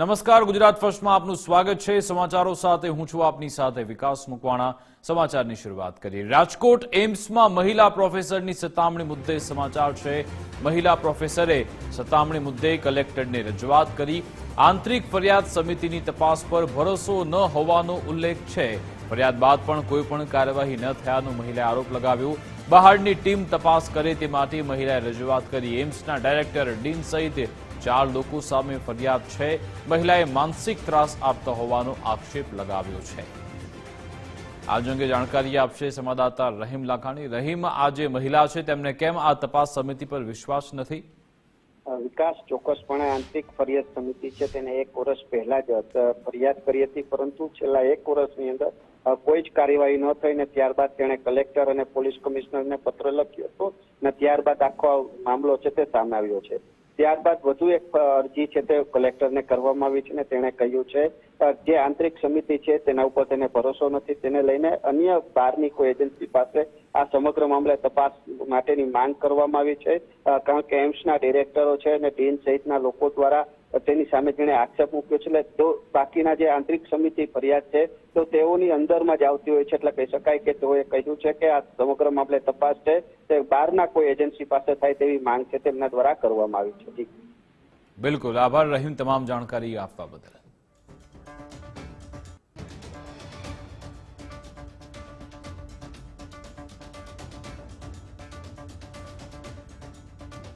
નમસ્કાર, ગુજરાત ફર્સ્ટમાં આપનું સ્વાગત છે. સમાચારો સાથે હું છું આપની સાથે વિકાસ મુકવાણા. સમાચારની શરૂઆત કરીએ. રાજકોટ એમ્સમાં મહિલા પ્રોફેસરની સતામણી મુદ્દે સમાચાર છે. મહિલા પ્રોફેસરે સતામણી મુદ્દે કલેક્ટરને રજૂઆત કરી. આંતરિક ફરિયાદ સમિતિની તપાસ પર ભરોસો ન હોવાનો ઉલ્લેખ છે. ફરિયાદ બાદ પણ કોઈ પણ કાર્યવાહી ન થયાનો મહિલાએ આરોપ લગાવ્યો. બહારની ટીમ તપાસ કરે તે માટે મહિલાએ રજૂઆત કરી. એમ્સના ડાયરેક્ટર ડીન સહિત ચાર લોકો સામે ફરિયાદ છે. મહિલાએ માનસિક ત્રાસ આપતા હોવાનો આક્ષેપ લગાવ્યો છે. આજ અંગે જાણકારી આપશે સંવાદદાતા રહીમ લાખાણી. રહીમ, આ જે મહિલા છે, તેમને કેમ આ તપાસ સમિતિ પર વિશ્વાસ નથી? વિકાસ ચોક્કસપણે આંતરિક ફરિયાદ સમિતિ છે. તેને એક વર્ષ પહેલા જ ફરિયાદ કરી હતી. પરંતુ છેલ્લા એક વર્ષની અંદર કોઈ જ કાર્યવાહી ન થઈ ને ત્યારબાદ તેણે કલેક્ટર અને પોલીસ કમિશનરને પત્ર લખ્યો હતો ને ત્યારબાદ આખો મામલો છે તે સામે આવ્યો છે. ત્યારબાદ વધુ એક અરજી છે તે કલેક્ટરને કરવામાં આવી છે ને તેણે કહ્યું છે જે આંતરિક સમિતિ છે તેના ઉપર તેને ભરોસો નથી. તેને લઈને અન્ય બહારની કોઈ એજન્સી પાસે આ સમગ્ર મામલે તપાસ માટેની માંગ કરવામાં આવી છે કારણ કે એમ્સના ડિરેક્ટરો છે અને ડીન સહિતના લોકો દ્વારા તેની સામે જેણે આક્ષેપ મૂક્યો છે. એટલે તો બાકીના જે આંતરિક સમિતિ ફરિયાદ છે, તો તેઓની અંદરમાં જ આવતી હોય છે. એટલે કહી શકાય કે તેઓએ કહ્યું છે કે આ સમગ્ર મામલે તપાસ છે. તે બહારના કોઈ એજન્સી પાસે થાય તેવી માંગ છે તેમના દ્વારા કરવામાં આવી છે. બિલકુલ. આભાર. રહીમ તમામ જાણકારી આપવા બદલ.